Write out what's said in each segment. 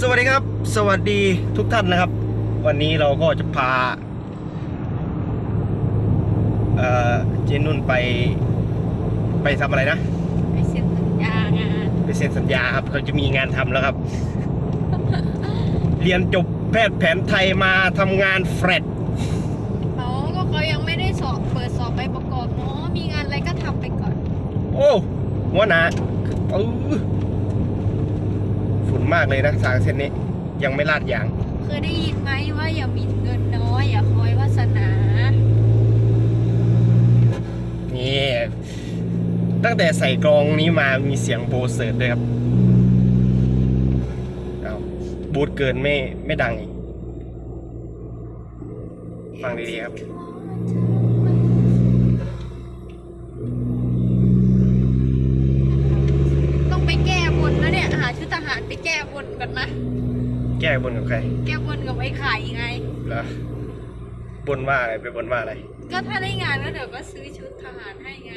สวัสดีครับ สวัสดีทุกท่านนะครับ วันนี้เราก็จะพาเอ่อเจนุ่นไป ไปทำอะไรนะ ไปเซ็นสัญญางานไปเซ็นสัญญาครับเขาจะมีงานทำแล้วครับ เรียนจบแพทย์แผนไทยมาทำงานแฟรดเขาก็เขายังไม่ได้สอบเปิดสอบใบประกอบเนาะมีงานอะไรก็ทำไปก่อน โอ้หัวหนาเออ ฝุ่นมากเลยนะทางเส้นนี้ยังไม่ลาดยาง เคยได้ยินไหมว่าอย่ามีเงินน้อย อย่าคอยวาสนา นี่ ตั้งแต่ใส่กรองนี้มามีเสียงโบเสิร์ตด้วยครับเอาบูดเกินไม่ไม่ดังอีก ฟังดีๆครับ ต้องไปแก้บนนะเนี่ยหาชุดทหารไปแก้บนกันนะ แก้บนกับใคร แก้บนกับไอ้ไข่ไง เหรอบนว่าอะไรไปบนว่าอะไร ก็ถ้าได้งานแล้วเดี๋ยวก็ซื้อชุดทหารให้ไง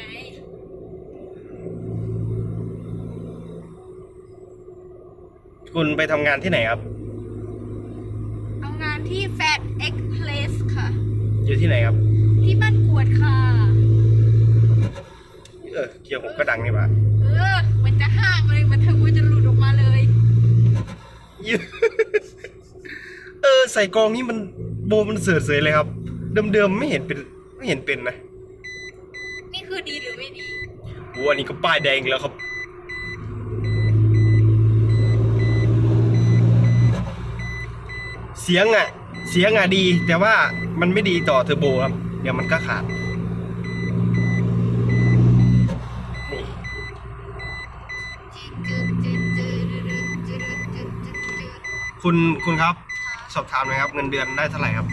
คุณไปทำงานที่ไหนครับทำงานที่ Fat X Place ค่ะ อยู่ที่ไหนครับ ที่บ้านกวดค่ะ เออเกียร์ผมก็ดังนี่หว่าเออมันจะห้างเลยมันเธอมันจะหลุดออกมาเลยเอ อใส่กรองนี้มันโบมันเสือเสยเลยครับ เดิมๆไม่เห็นเป็นไม่เห็นเป็นนะนี่คือดีหรือไม่ดีโอ้อันนี้ก็ป้ายแดงอีกแล้วครับ เสียงอะ เสียงอะดี แต่ว่ามันไม่ดีต่อเทอร์โบครับ เดี๋ยวมันก็ขาดนี่คุณคุณครับ สอบถามหน่อยครับเงินเดือนได้เท่าไหร่ครับ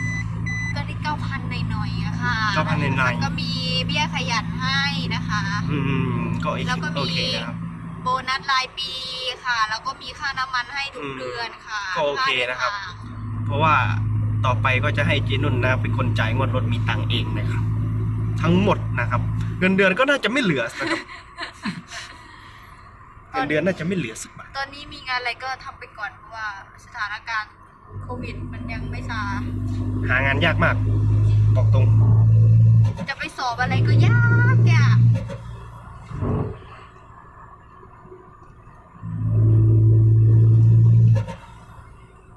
ก็ได้เก้าพันหน่อยๆอะค่ะ9,000หน่อยๆก็มีเบี้ยขยันให้นะคะ อืมก็อีกแล้วก็โอมีเคนะครับ โบนัสรายปีค่ะ แล้วก็มีค่าน้ำมันให้ทุกอืมเดือนค่ะก็โอเคนะครับาเดิทางเพราะว่าต่อไปก็จะให้เจนุ่นนะเป็นคนจ่ายงวดรถมีตังค์เองนะครับ ทั้งหมดนะครับ เงินเดือนก็น่าจะไม่เหลือนะครับเงินเดือนน่าจะไม่เหลือสักบาทตอนนี้มีงานอะไรก็ทำไปก่อนเพราะว่าสถานการณ์ โควิดมันยังไม่ซาหางานยากมาก บอกตรง จะไปสอบอะไรก็ยากยาก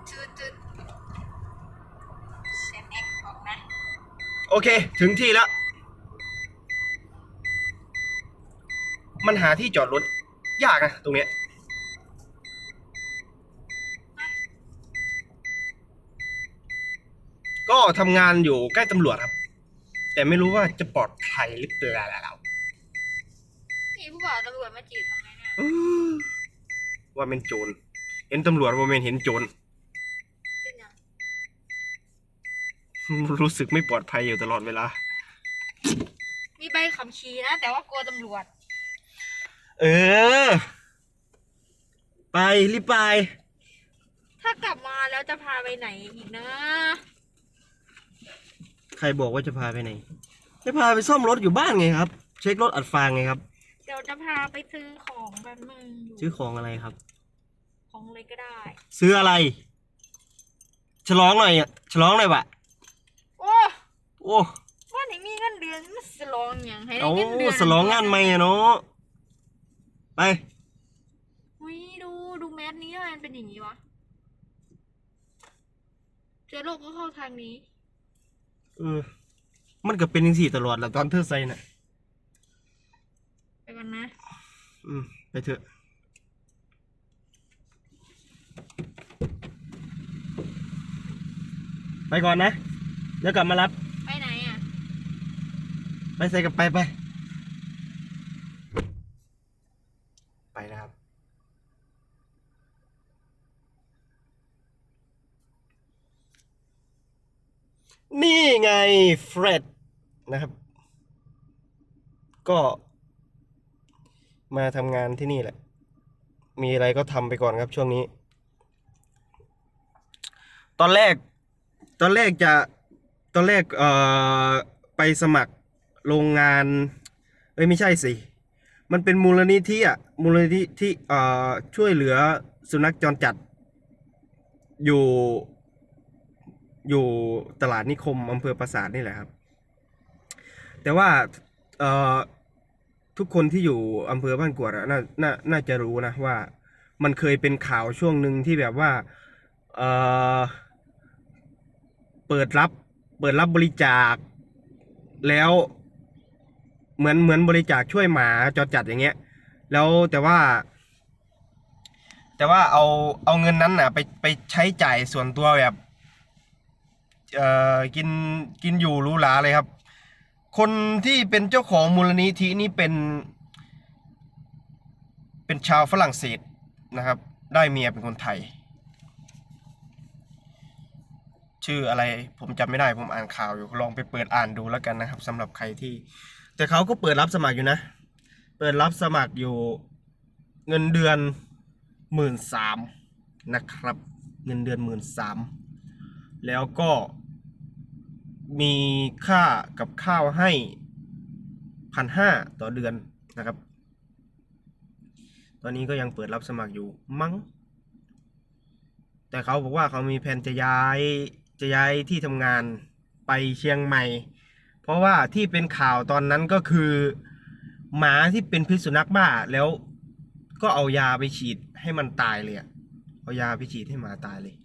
จืดจืดเซนเอ็กบอกนะโอเค ถึงที่แล้ว มันหาที่จอดรถ ยากนะ ตรงเนี้ย ทำงานอยู่ใกล้ตำรวจครับ แต่ไม่รู้ว่าจะปลอดภัยหรือเปล่านี่ผู้บ่าวตำรวจมาจีบทำไงเนี่ยอื้อว่าเป็นโจรเห็นตำรวจว่าเป็นเห็นโจรเป็นยังรู้สึกไม่ปลอดภัยอยู่ตลอดเวลา มีใบขับขี่นะ แต่ว่ากลัวตำรวจ เออ ไปรีบไป ถ้ากลับมาแล้วจะพาไปไหนอีกนะ ใครบอกว่าจะพาไปไหนจะพาไปซ่อมรถอยู่บ้านไงครับ เช็ครถอัดฟางไงครับ เดี๋ยวจะพาไปซื้อของแบบนึงซื้อของอะไรครับ ของเลยก็ได้ ซื้ออะไร ฉลองหน่อยอะฉลองหน่อยวะโอ้โอ้ว่าไหนมีเงินเดือนมันสลองอย่างให้ได้เอาเงินเดือนฉลองงานใหม่อะเนาะไปอุ้ยดูดูแมสนี้ทำไมมันเป็นอย่างนี้วะเจอโรคก็เข้าทางนี้ เออ มันก็เป็นอย่างสี่ตลอดแหละตอนเธอใส่น่ะ ไปกันนะ อืม ไปเถอะ ไปก่อนนะ เดี๋ยวกลับมารับ ไปไหนอะ ไปใส่กับไปไป ไปนะครับ นี่ไงเฟรดนะครับ ก็ มาทำงานที่นี่แหละ มีอะไรก็ทำไปก่อนครับช่วงนี้ ตอนแรก ตอนแรกจะ ตอนแรกเอ่อไปสมัครโรงงาน เอ้ยไม่ใช่สิ มันเป็นมูลนิธิอะ มูลนิธิที่เอ่อช่วยเหลือสุนัขจรจัดอยู่ อยู่ตลาดนิคมอำเภอปราสาทนี่แหละครับ แต่ว่าเอ่อทุกคนที่อยู่อำเภอบ้านกวดอะน่าน่าน่าจะรู้นะว่า มันเคยเป็นข่าวช่วงหนึ่งที่แบบว่าเอ่อเปิดรับเปิดรับบริจาค แล้วเหมือนเหมือนบริจาคช่วยหมาจอจัดอย่างเงี้ย แล้วแต่ว่า แต่ว่าเอาเอาเงินนั้นน่ะ ไปไปใช้จ่ายส่วนตัวแบบ เอ่อกินกินอยู่หรูหลาเลยครับ คนที่เป็นเจ้าของมูลนิธินี่เป็น เป็นชาวฝรั่งเศสนะครับ ได้เมียเป็นคนไทย ชื่ออะไรผมจำไม่ได้ผมอ่านข่าวอยู่ลองไปเปิดอ่านดูแล้วกันนะครับสำหรับใครที่ แต่เขาก็เปิดรับสมัครอยู่นะ เปิดรับสมัครอยู่เงินเดือนหมื่นสามนะครับ เงินเดือนหมื่นสามแล้วก็ มีค่ากับข้าวให้พันห้าต่อเดือนนะครับ ตอนนี้ก็ยังเปิดรับสมัครอยู่มั้ง แต่เขาบอกว่าเขามีแผนจะย้ายจะย้ายที่ทำงานไปเชียงใหม่ เพราะว่าที่เป็นข่าวตอนนั้นก็คือหมาที่เป็นพิษสุนัขบ้าแล้วก็เอายาไปฉีดให้มันตายเลยอะเอายาไปฉีดให้หมาตายเลย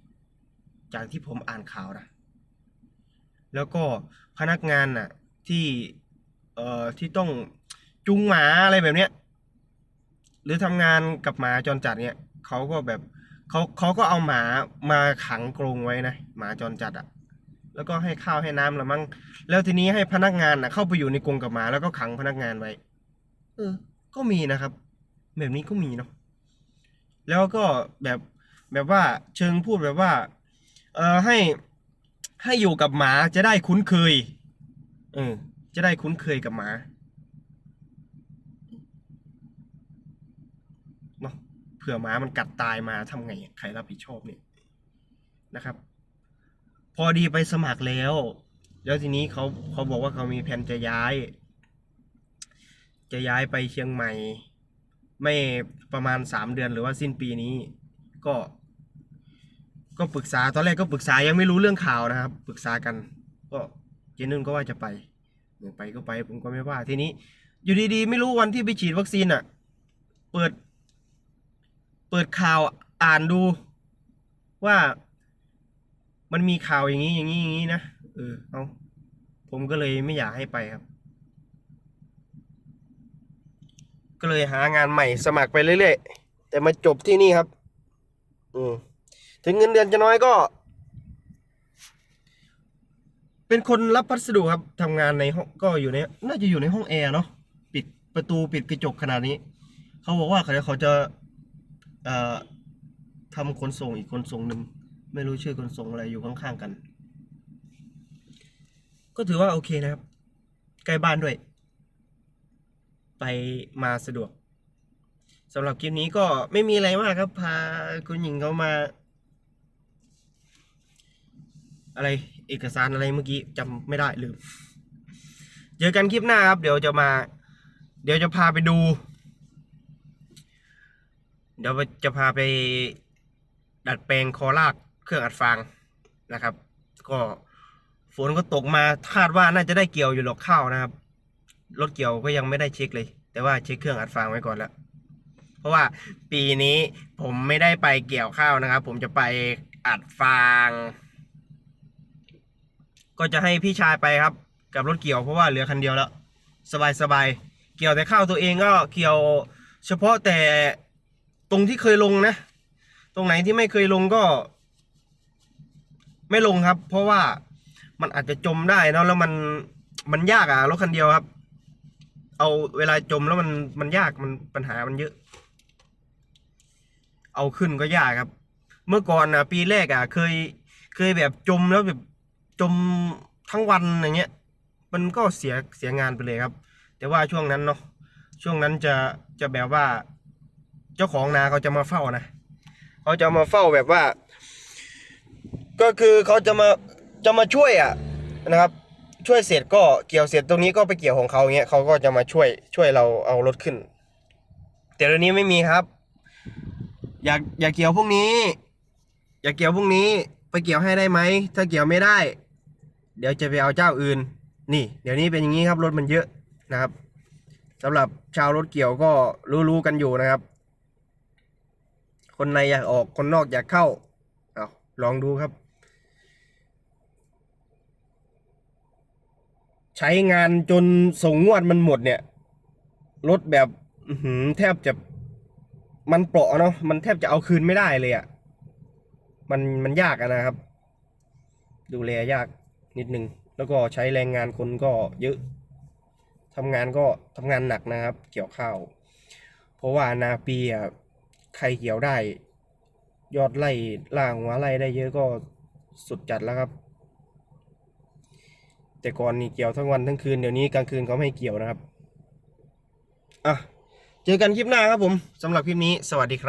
จากที่ผมอ่านข่าวนะ แล้วก็พนักงานน่ะ ที่ เอ่อที่ต้องจูงหมาอะไรแบบเนี้ย หรือทำงานกับหมาจรจัดเนี่ยเขาก็แบบเขาเขาก็เอาหมามาขังกรงไว้นะหมาจรจัดอะ่ะ แล้วก็ให้ข้าวให้น้ำละมั้งแล้วทีนี้ให้พนักงานน่ะ เข้าไปอยู่ในกรงกับหมาแล้วก็ขังพนักงานไว้ เออ ก็มีนะครับ แบบนี้ก็มีเนาะแล้วก็แบบแบบว่าเชิงพูดแบบว่า เออให้ ให้อยู่กับหมาจะได้คุ้นเคยเออจะได้คุ้นเคยกับหมาเนาะเผื่อหมามันกัดตายมาทำไงใครรับผิดชอบเนี่ยนะครับ พอดีไปสมัครแล้ว แล้วทีนี้เขาเขาบอกว่าเขามีแผนจะย้าย จะย้ายไปเชียงใหม่ ไม่ประมาณสามเดือนหรือว่าสิ้นปีนี้ ก็ ก็ปรึกษาตอนแรกก็ปรึกษายังไม่รู้เรื่องข่าวนะครับ ปรึกษากัน ก็เจนนุ่นก็ว่าจะไปเออไปก็ไปผมก็ไม่ว่าทีนี้ อยู่ดีๆ ไม่รู้วันที่ไปฉีดวัคซีนอะ เปิด เปิดข่าวอ่านดูว่ามันมีข่าวอย่างนี้อย่างนี้อย่างนี้นะเออเอาผมก็เลยไม่อยากให้ไปครับ ก็เลยหางานใหม่สมัครไปเรื่อยๆ แต่มาจบที่นี่ครับ ถึงเงินเดือนจะน้อยก็ เป็นคนรับพัสดุครับทำงานในห้องก็อยู่ในน่าจะอยู่ในห้องแอร์เนาะปิดประตูปิดกระจกขนาดนี้ เขาบอกว่าเขาจะเขาจะเอ่อทำขนส่งอีกขนส่งหนึ่งไม่รู้ชื่อขนส่งอะไรอยู่ข้างๆกัน ก็ถือว่าโอเคนะครับใกล้บ้านด้วย ไปมาสะดวกสำหรับคลิปนี้ก็ไม่มีอะไรมากครับ พาคุณหญิงเขามา อะไรเอกสารอะไรเมื่อกี้จำไม่ได้ลืมเจอกันคลิปหน้าครับ เดี๋ยวจะมา เดี๋ยวจะพาไปดู เดี๋ยวจะพาไปดัดแปลงคอลากเครื่องอัดฟางนะครับ ก็ฝนก็ตกมาคาดว่าน่าจะได้เกี่ยวอยู่หรอกข้าวนะครับรถเกี่ยวก็ยังไม่ได้เช็คเลย แต่ว่าเช็คเครื่องอัดฟางไว้ก่อนแล้ว เพราะว่าปีนี้ผมไม่ได้ไปเกี่ยวข้าวนะครับ ผมจะไปอัดฟาง จะให้พี่ชายไปครับ กับรถเกี่ยวเพราะว่าเหลือคันเดียวแล้ว สบายสบายๆเกี่ยวแต่ข้าวตัวเองก็เกี่ยวเฉพาะแต่ตรงที่เคยลงนะ ตรงไหนที่ไม่เคยลงก็ ไม่ลงครับ เพราะว่ามันอาจจะจมได้นะแล้วมันมันยากอะรถคันเดียวครับ เอาเวลาจมแล้วมันมันยากมันปัญหามันเยอะ เอาขึ้นก็ยากครับ เมื่อก่อนนะปีแรกอะเคย เคยแบบจมแล้วแบบ จมทั้งวันอย่างเงี้ย มันก็เสียเสียงานไปเลยครับ แต่ว่าช่วงนั้นเนาะช่วงนั้นจะจะแบบว่า เจ้าของนาเขาจะมาเฝ้านะเขาจะมาเฝ้าแบบว่า ก็คือเขาจะมาจะมาช่วยอะนะครับ ช่วยเสร็จก็เกี่ยวเสร็จตรงนี้ก็ไปเกี่ยวของเขาเงี้ยเขาก็จะมาช่วยช่วยเราเอารถขึ้น แต่เดี๋ยวนี้ไม่มีครับ อยากอยากเกี่ยวพวกนี้ อยากเกี่ยวพรุ่งนี้ไปเกี่ยวให้ได้ไหมถ้าเกี่ยวไม่ได้ เดี๋ยวจะไปเอาเจ้าอื่น นี่ เดี๋ยวนี้เป็นอย่างนี้ครับรถมันเยอะนะครับสำหรับชาวรถเกี่ยวก็รู้ๆกันอยู่นะครับ คนในอยากออกคนนอกอยากเข้าเอาลองดูครับ ใช้งานจนส่งงวดมันหมดเนี่ยรถแบบหืแทบจะมันเปราะเนาะมันแทบจะเอาคืนไม่ได้เลยอะ่ะมันมันยากะนะครับ ดูแลยาก นิดนึง แล้วก็ใช้แรงงานคนก็เยอะทำงานก็ทำงานหนักนะครับ เกี่ยวข้าว เพราะว่านาปีอะใครเกี่ยวได้ ยอดไล่ล่างหัวไล่ได้เยอะก็สุดจัดแล้วครับ แต่ก่อนนี่เกี่ยวทั้งวันทั้งคืนเดี๋ยวนี้กลางคืนเขาไม่ให้เกี่ยวนะครับอะเจอกันคลิปหน้าครับผมสำหรับคลิปนี้สวัสดีครับ